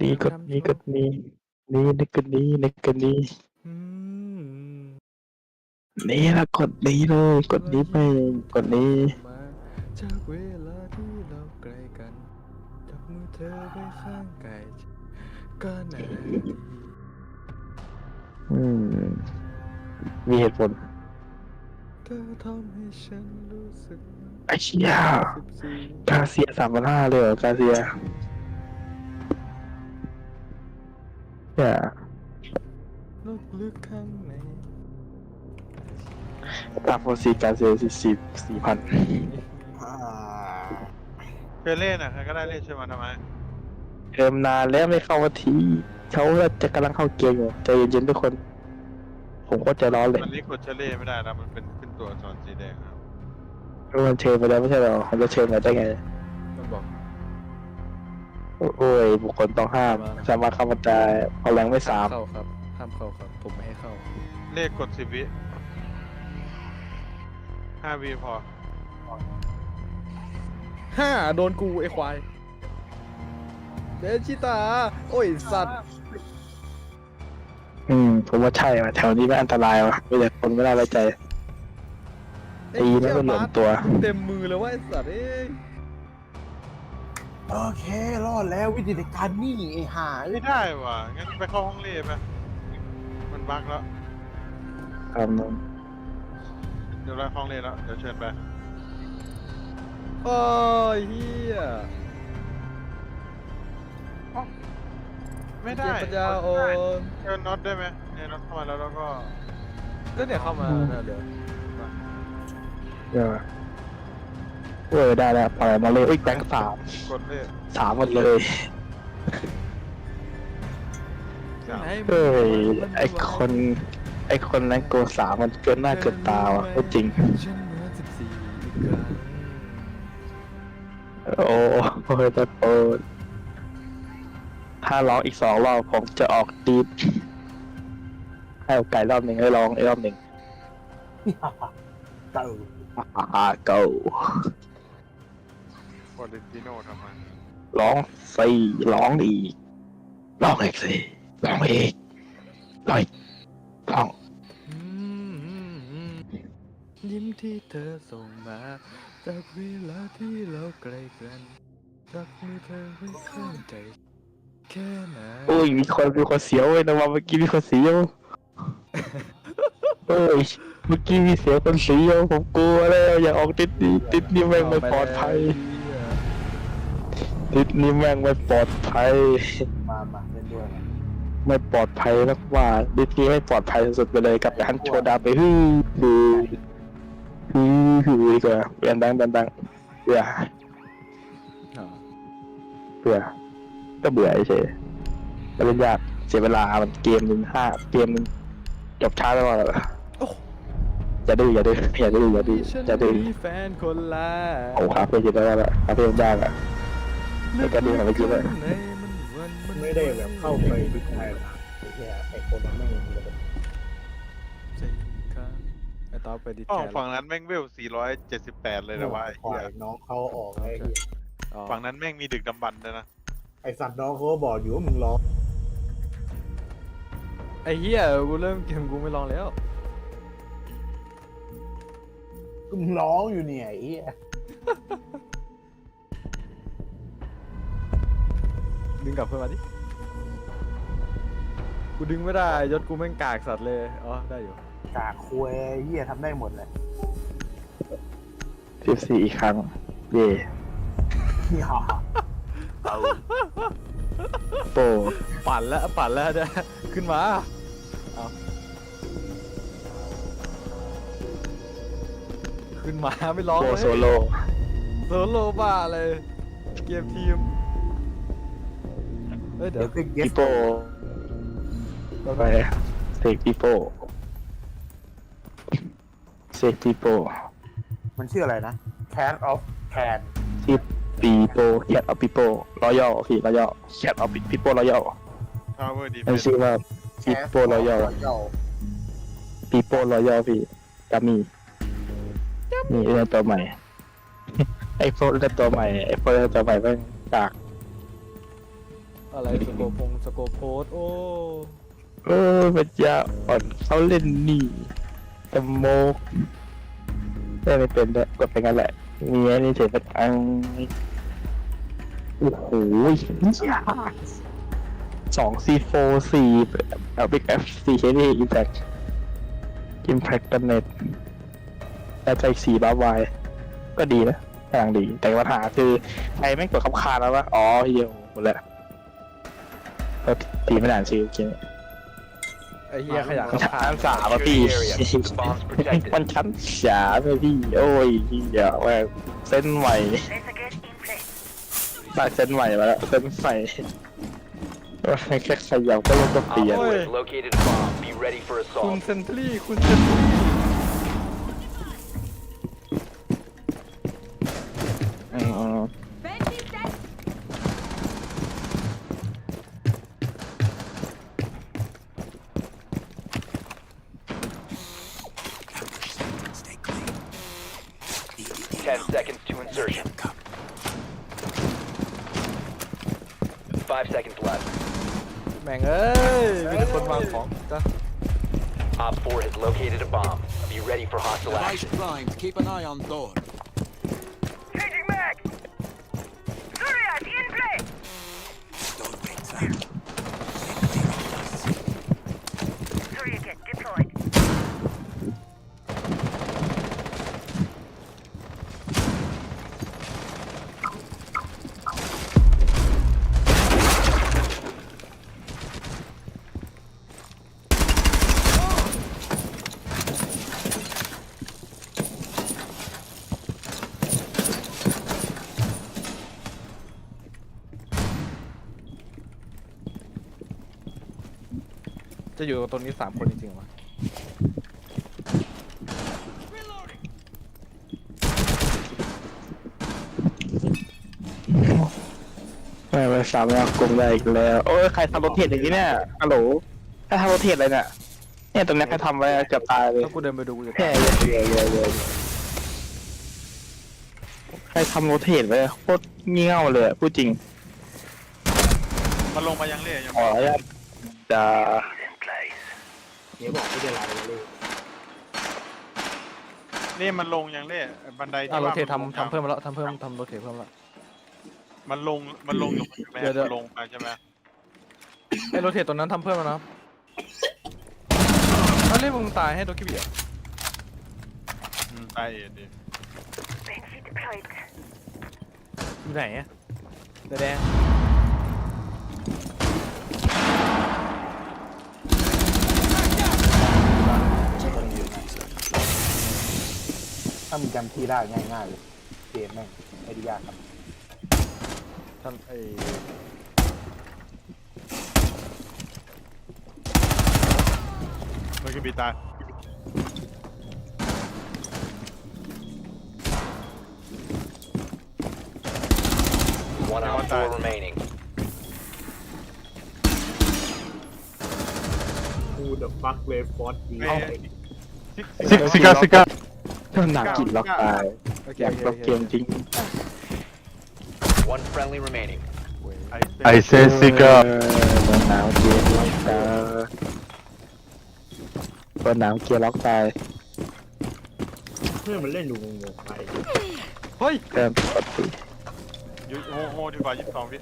นี้กดนี้กดนี้นี้นึกกดนี้นึกกดนี้อืมนี่ละกดนี้เลย กดนี้ไปกดนี้มาจากเวลาที่เราไกลกันจับมือเธอไว้ข้างกายก็นานทีอืมมีเหตุผลเธอทำให้ฉันรู้สึกไอ้เชี่ยสิบสี่กาเซียสามพันห้าเลยเหรอกาเซีย เนี่ยลึกลึกข้างในตามโฟซีกาเซียสี่สิบสี่พันเคยเล่นอะใครก็ได้เล่นช่วยมาทำไมเติมนานแล้วไม่เข้าวันทีเขาจะกำลังเข้าเกมอยู่ใจเย็นๆทุกคน ผมโคตรใจร้อนเลยมันรีกดเชลเล่ไม่ได้นะมันเป็นขึ้นตัวอักษรสีแดงครับเพราะมันเชิญไปแล้วไม่ใช่เหรอเขาจะเชิญมาได้ไงมันบอก โอ้ยบุคคลต้องห้ามสามารถเข้ามาได้พอแรงไม่สามเข้าครับห้ามเข้าครับ ผมไม่ให้เข้า เลขกดสิบวิห้าวิพอห้าโดนกูไอ้ควายเดชิตา โอ้ยสัตว์ อืม ผมว่าใช่ว่ะแถวนี้ไม่อันตรายวะไม่แต่คนไม่น่าไว้ใจตีแล้วก็หลวมตัว เต็มมือเลยว่าไอ้สัตว์เอ้ย โอเครอดแล้ววิธีในการนี่ไอ้ห่าเอ้ยไม่ได้ว่ะ งั้นไปเข้าห้องเล่ไปมันบั๊กแล้ว ครับน้องเดี๋ยวเราเข้าห้องเล่แล้ว เดี๋ยวเชิญไป โอ้ยเฮียไม่ได้เจ็บปัญญาอ่อนเชิญน็อตได้ไหมเนี่ยน็อตเข้ามาแล้วแล้วก็ ก็เนี่ยเข้ามานะเดี๋ยวเดี๋ยว เออได้แล้วปล่อยมาเลยอุ้ยแบงค์สามกดเลขสามหมดเลย สามให้มันเฮ้ยมันไอคน ไอคนนั้นโกสามมันเกินหน้าเกินตาว่ะพูดจริง ฉันเหมือนสิบสี่อีกครั้งโอ้โหตะโกนถ้าร้องอีกสองรอบผมจะออกดีดให้โอกาสรอบหนึ่งให้ร้องอีกรอบหนึ่งเต่าอ่า go กดลินติโน่ทำไมร้องสี่ร้องอีกร้องอีกสี่ร้องอีกร้องอีกร้องอืมอืมอืมยิ้มที่เธอส่งมาจากเวลาที่เราไกลกันรักมือเธอไว้ข้างใจแค่ไหนอุ้ยมีคนมีคนเสียวเว้ยนะว่าเมื่อกี้มีคนเสียวเอ้ยเมื่อกี้มีเสียงคนเสียวผมกลัวแล้วอย่าออกติดนี้ติดนี้แม่งไม่ปลอดภัย ติดนี้แม่งไม่ปลอดภัย มามาเล่นด้วยนะไม่ปลอดภัยมากว่าดิสนี้ไม่ปลอดภัยสุดๆไปเลยกลับไปฮันโชว์ดาวไปฮือฮือฮือฮือดีกว่าเปลี่ยนดังดังดังเบื่ออ๋อเบื่อก็เบื่อเฉยแล้วเป็นยากเสียเวลามันเกมหนึ่งห้าเกมหนึ่งจบช้าแล้วก็โอ้อย่าดื้ออย่าดื้ออย่าดื้ออย่าดื้อฉันอย่าดื้อมีแฟนคนละโอ้คาเฟ่กินได้แล้วคาเฟ่ยากอะ ไม่กระดิ่งเมื่อกี้เลยไม่ได้แบบเข้าไปบิ๊กไทม์นะไอ้เหี้ยไอ้คนนั้นไม่งมีระบบใจข้างไอ้ตาไปดิแคร์ฝั่งนั้นแม่งเวล 478 เลยนะว่าไอ้ปล่เหี้อยยน้องเขาออกไอ้เหี้ยฝั่งนั้นแม่งมีดึกดำบรรพ์ด้วยนะ ไอ้สัตว์น้องเขาก็บอกอยู่ว่ามึงร้องไอ้เหี้ยกูเริ่มเกมกูไม่ลองแล้ว มึงร้องอยู่เนี่ยไอ้เหี้ย ดึงกลับเพื่อนมาดิ กูดึงไม่ได้ยศกูแม่งกากสัตว์เลย อ๋อ ได้อยู่ กากควยไอ้เหี้ยทำได้หมดเลยสิบสี่อีกครั้ง เย่อย่าโปปั่นแล้วปั่นแล้วจะขึ้นมา เอาขึ้นมาไม่ร้องโปเลยโซโล่โซโลบ้าเลย เกมทีม เฮ้ยเดี๋เดี๋ยยววคือเกปีสโป้ก็ไปเสกปีโป้เสกปีโป้มันชื่ออะไรนะ Cat of Can ที่ปีโป้แคทออฟปีโป้รอยัลพี่รอยัลแคทออฟปีโป้รอยัลทาวเวอร์ดีเฟมันนชื่อว่าปี Cat โป้รอยัล Royal ปีโป้รอยัลพี่กามีนี่เรื่องตัวใหม่ ไอโฟนเรื่องตัวใหม่ไอโฟนเรื่องตัวใหม่แม่งจาก อะไรสโกพงสโกโพสโอ้เออปัญญาอ่อนเขาเล่นนี่สโมกได้ไม่เป็นด้วยกดไปงั้นแหละมีไอ้นี่เสร็จสักอันโอ้โหสองซีโฟสี่เอาบิ๊กเอฟสี่เคดีอิมแพคอิมแพคกันเน็ตแล้วใจสี่บ้าวายก็ดีนะกำลังดีแต่ปัญหาคือใครไม่งกดขับคานแล้ววะอ๋อเฮียหมดแล้ว ก็ตีไม่นานชื่อโอเคไอ้เหี้ยขยะมันขับชั้ผ่านนสามอะพี่ Bombs protected. มันชั้นสามอะพี่โอ้ยเหี้ยแม่งเส้นใหม่ได้เส้นใหม่มาแล้วเส้นใหม่ว่าแค่ขยับก็ลงก็เป Op ลี่ยน4 has located a bomb. Be ready for คุณ assault. เซนทรีคุณเซนทรีอืม insertion. Five seconds left. แม่งเอ้ยมีแต่คนวางของจ้ะ Op 4 has located a bomb. Be ready for hostile Device action. primed. Keep an eye on door. จะอยู่ตรงนี้สามคนจริงๆวะไม่ไม่สามแล้วกลมได้อีกแล้ว โอ้ยใครทำโรเทตอย่างนี้เนี่ยฮัลโหลใครทำโรเทตอะไรเนี่ยเนี่ยตรงนี้ใครทำไว้เกือบตายเลยถ้ากูเดินไปดูกูจะแค่ตายเยอะเยอะเยอะเยอะใครทำโรเทตไว้โคตรเงี้ยวเลยอะพูดจริง มันลงมายังเล่ยังขออนุญาตจะ เดี๋ยวบอกไม่ได้ไลน์เลยนี่มันลงยังเล่บันไดอะที่โรว่าเทตมันลงทำทำเพิ่มมาแล้วทำเพิ่มทำโรเทตเพิ่มแล้วมันลงมันลงอยู่ใช่ไหมเดี๋ยวเดี๋ยวมันลงไปใช่ไหมไอ้โรเทตตรงนั้นทำเพิ่มแล้วนะครับแล้วเรียกมึงตายให้โดกิบิอะอืมตายเอ็ดดิ Banshee deployed. อยู่ไหนอะแดง ถ้ามีจำที่ได้ง่ายๆเลยเกมแม่งไม่ได้ยากครับท่านไอ้มันคือปีตาย One Yeah, Op one 4 died. remaining. กูเดอะฟักเลฟอร์ดดีซิกซิกาซิกาถ้า หนักกินล็อกตายโอเคอยากโอเคล็อกโอเคเกมจริง One friendly remaining. ไอเซซิกาเออหนาวเกียร์ล็อกตายตัวหนาวเกียร์ล็อกตายเพื่อนมันเล่นดูงงๆไปเฮ้ยเติมปกติยูโฮโฮดีกว่ายี่สิบสองวิ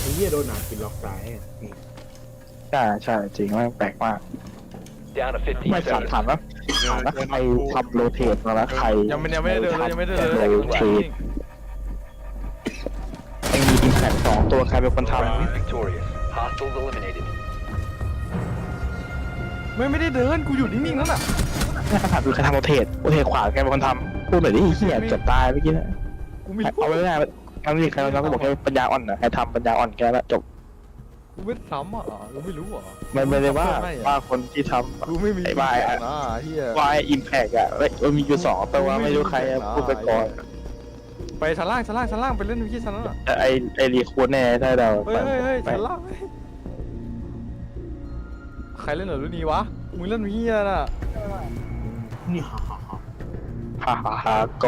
ไอ้เหี้ยโดนหนากินล็อกตายอะนี่ใช่ใช่จริงมากแปลกมาก Down to 15ไม่ถาม seconds. ถามว่า ถามว่าใครทำโรเทตมาแล้วใครยังไม่ยังไม่ได้เดินเลยยังไม่ได้เดินโรเลยเทตไอ้มีอิมแพคสองตัวใครเป็นคนท Friendly victorious. Hostiles eliminated. ไม่ไม่ได้เดินกูอยู่นิ่งๆนั่นน่ะำถามดูใครทำโรเทตโรเทตขวาใครเป็นคนทำพูดหน่อยดิเฮียเกือบตายเมื่อกี้นะกูไม่รู้เอาไว้ไม่ได้ทั้งนี้ใครเราก็บอกแค่ปัญญาอ่อนนะใครทำปัญญาอ่อนแค่ละจบ กูไม่ซ้ำอะกูไม่รู้อะไม่ไม่ได้ว่าไม่อะว่าคนที่ทำกูไม่มีไอ้บ้าอะนะเฮียว่าอิมแพกอะเอ้ยมันมีอยู่สองตัวไม่รู้ใครอะพูดไปก่อนไปชั้นล่างชั้นล่างชั้นล่างไปเล่นที่ชั้นล่างอะแต่ไอไอรีคูดแน่ถ้าเราเฮ้ยเฮ้ยเฮ้ยไปชั้นล่างใครเล่นเหรอรุ่นนี้วะมึงเล่นเฮียน่ะนี่ฮ่าฮ่าฮ่าฮ่าฮ่าฮ่าโก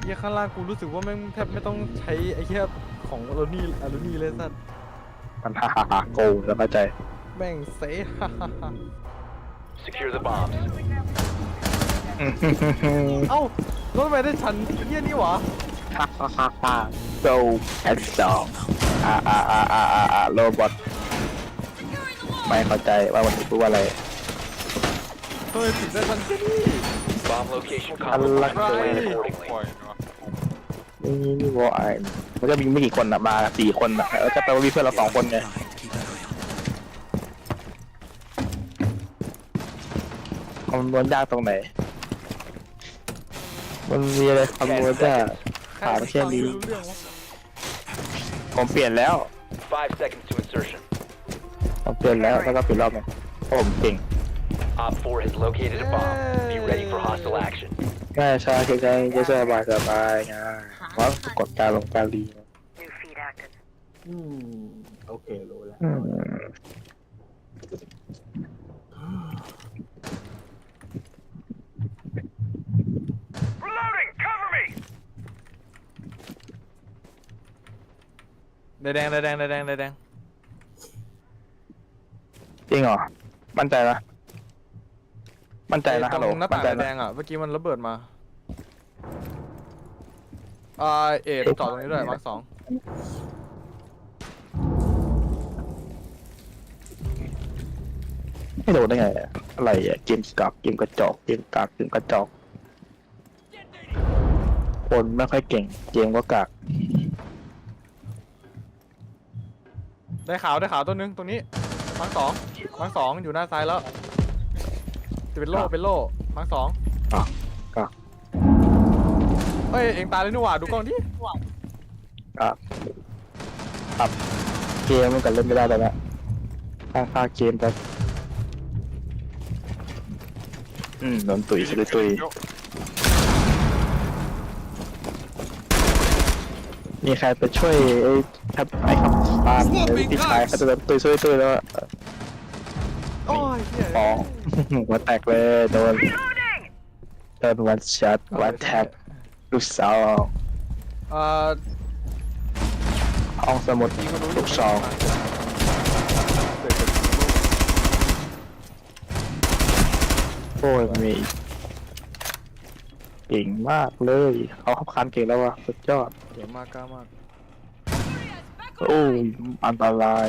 เฮียข้างล่างกูรู้สึกว่าแม่งแทบไม่ต้องใช้ไอ้เฮียของอลูนี่อลูนี่เลยสัตว์ มันฮ่าฮ่าฮ่าโกแล้วเข้าใจ แม่งเซ่ Secure the bombs. เอ้าแล้วทำไมได้ชั้นเยี่ยนี่หวะฮ่าฮ่าฮ่าฮ่า go and song อ่าอ่าอ่าอ่าอ่าอ่าโรบอทไม่เข้าใจว่ามันพูดว่าอะไร ทำไมถึงได้ชั้นเยี่ยนี่ Bomb location Allah compromised. Akbar. Plan ป accordingly. ล่อยเนาะ นี่นี่วอไอมันก็มีไม่กี่คนอะมาสี่คนอะแล้วจะแปลว่ามีเพื่อนเราสองคนไงคำนวณยากตรงไหน มันมีอะไรคำนวณยากถามแค่นี้ผมเปลี่ยนแล้ว Five seconds to insertion. ผมเปลี่ยนแล้วแล้วก็ปลี่ยนรอบหนึงเพราะผมเก่ง Op 4 has located a bomb. Be ready for hostile action. ง่ายช้าใช้ใช้สบายสบายง่ายเพราะกดการลงการรี New feed active. อืมโอเครู้แล้วอืม Reloading! Cover me! แดงแดงแดงแดงแดงแดงจริงเหรอ มั่นใจนะ มั่นใจนะตฮัลโหลรงหน้ามั่ต่านงใจแดนะงๆอะเมื่อกี้มันระเบิดมาอ่าเอ็ดจอดตรงนี้ด้วยมาร์คสองไม่รู้ได้ไงอะอะไรอะเกมกากเกมกระจอกเกมกากเกมกระจอก คนไม่ค่อยเก่งเกมก็กากได้ขาวได้ขาวตัวนึงตรงนี้มาร์คสองมาร์คสองอยู่หน้าซ้ายแล้ว จะเป็นโล่เป็นโล่มาร์คสองอะก็ เฮ้ย เอ็งตายเลยนี่หว่าดูกล้องดิกากครับเกมมันกันเล่นไม่ได้แล้วนะค่าค่าเกมไปอืมโดนตุยตุยตุยมีใครไปช่วยไอ้ครับไอ้ครับบ้านไอ้พี่ชายเขาจะโดนตุยตุยตุยแล้วอะ โอ้ยเหี้ยอ๋อหัวแตกเลยโดน Reloading! โดนวันช็อตวันแท็บลูกสาวเอ่อห้องสมุดยิงมันรู้ลูกซองโอ้ยมีเก่งมากเลยเขาขับคันเก่งแล้ววะสุดยอดเก่งมากกล้ามาก โอ้ยอันตราย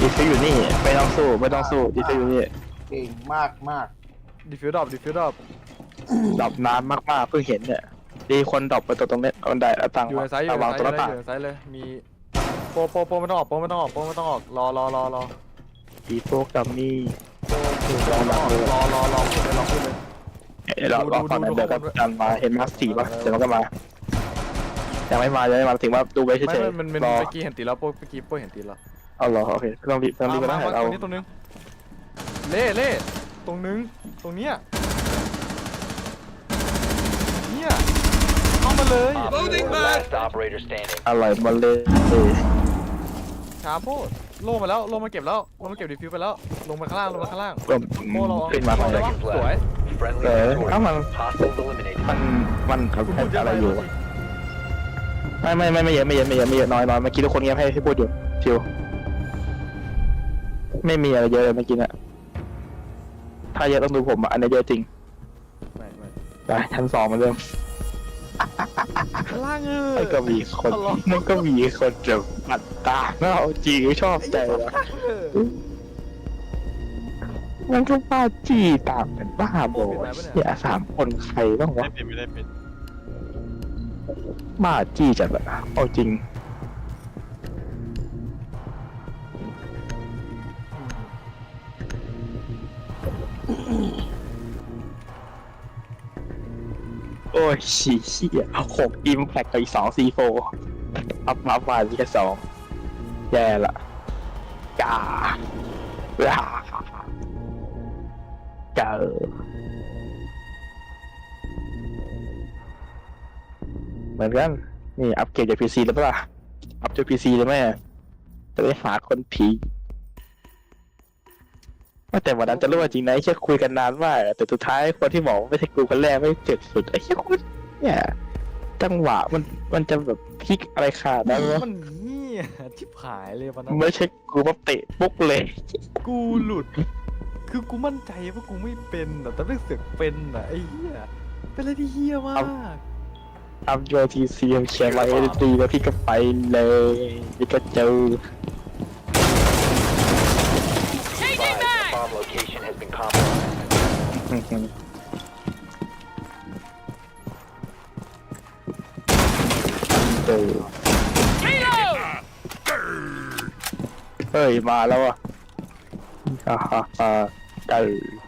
ดีฟิวอยู่นี่ไม่ต้องสู้ไม่ต้องสู้ดีฟิวอยู่นี่เก่งมากมากดิฟิวดอปดิฟิวดอปดรอปน้ำมากๆเพิ่งเห็นเนี่ยดีคนดรอปไปตัวตรงเนี้ยบันไดแล้วต่างอยู่ในซ้ายอยู่ระในวังซ้ายตัวหน้าต่างอยู่ในซ้ายเลยมีโปโปโปไม่ต้องออกโปไม่ต้องออกโปไม่ต้องออกรอรอรอรอดีโฟกดัมมี่รอรอรอรอรอขึ้นเลยรอขึ้นเลยเดี๋ยวเราเราก่อนนั้นเดี๋ยวก็ดันมาเห็นมาสสี่ป่ะเดี๋ยวมันก็มา ยังไม่มายังไม่มาถึงว่าดูไปเฉไม่ยไม่มันมันๆรอเมื่อกี้เห็นตีแล้วโปเมื่อกี้โปเห็นตีแล้วเอาเหรอโอเคต้องรีบต้องรีบก็ได้มามาเอาตรงนี้ตรงนึงเล่เล่ตรงนึงตรงเนี้ยเนี่ยเข้ามาเลย Op 4, last operator standing. อร่อยมาเลยช้าโพดโล่มาแล้วโล่มาเก็บแล้วโล่มาเก็บดิฟิวไปแล้วลงมาข้างล่างลงมาข้างล่างก็โม่เราเอาขึ้นมาโล่เลได้ยปะสวย Friendly เออ victorious. เอ้ามัน Hostiles eliminated. มันมันเขาคุณให้พูดเยอะอะไรไปอยู่วะ ไม่ไม่ไม่ไม่เยอะไม่เยอะไม่เยอะไม่เยอะน้อยน้อยเมื่อกี้ทุกคนเงียบให้ให้พูดอยู่ชิวไม่มีอะไรเยอะเลยเมื่อกี้น่ะถ้าเยอะต้องดูผมอะอันนี้เยอะจริงไม่ไม่ไปชั้นสองเหมาเริ่มข้างล่างเออมันก็มีคนตลกมันก็มีคนจะปัดตาเนาะจริงชอบใจวะเออมันก็บ้าจี้ตามกันบ้าโบเนี่ยสามคนใครบ้างไม่วะปิดไม่ได้ปิด บ้าจี้จัดอะเอาจริง โอ้ยชี้เชี่ยหกอิมแพคกับอีกสองซีโฟอัพมาฟาดีแค่สองแย่ละกาลากาเเหมือนกัน นี่อัปเกรดจากพีซีหรือเปล่าอัปจากพีซีเลยแม่จะไปหาคนผีแต่วันนั้นจะรู้ว่าจริงนะไอ้เชี่คุยกันนานมากแต่สุดท้ายคนที่บอกว่าไม่ใช่กูคนแรกไม่เจ็บสุดไอ้เชี่ยคุณเนี่ยจังหวะมันมันจะแบบพลิกอะไรขาดนั้นวะมันเงี้ยที่หายเลยวันนั้น ไม่ใช่กูมาเตะปุ๊กเลย กูหลุด คือกูมั่นใจว่ากูไม่เป็นแต่ไม่เสือกเป็นอะไอ้เหี้ยเป็นอะไรที่เหี้ยมาก ทำโยทีซีเขียนมาเอ็นดีแล้วพี่ก็ไปเลยพี่ก็เจอ Changing back! Bomb location เจอเฮ้ย มาแล้วอะฮ่าฮ่าฮ่าเจอ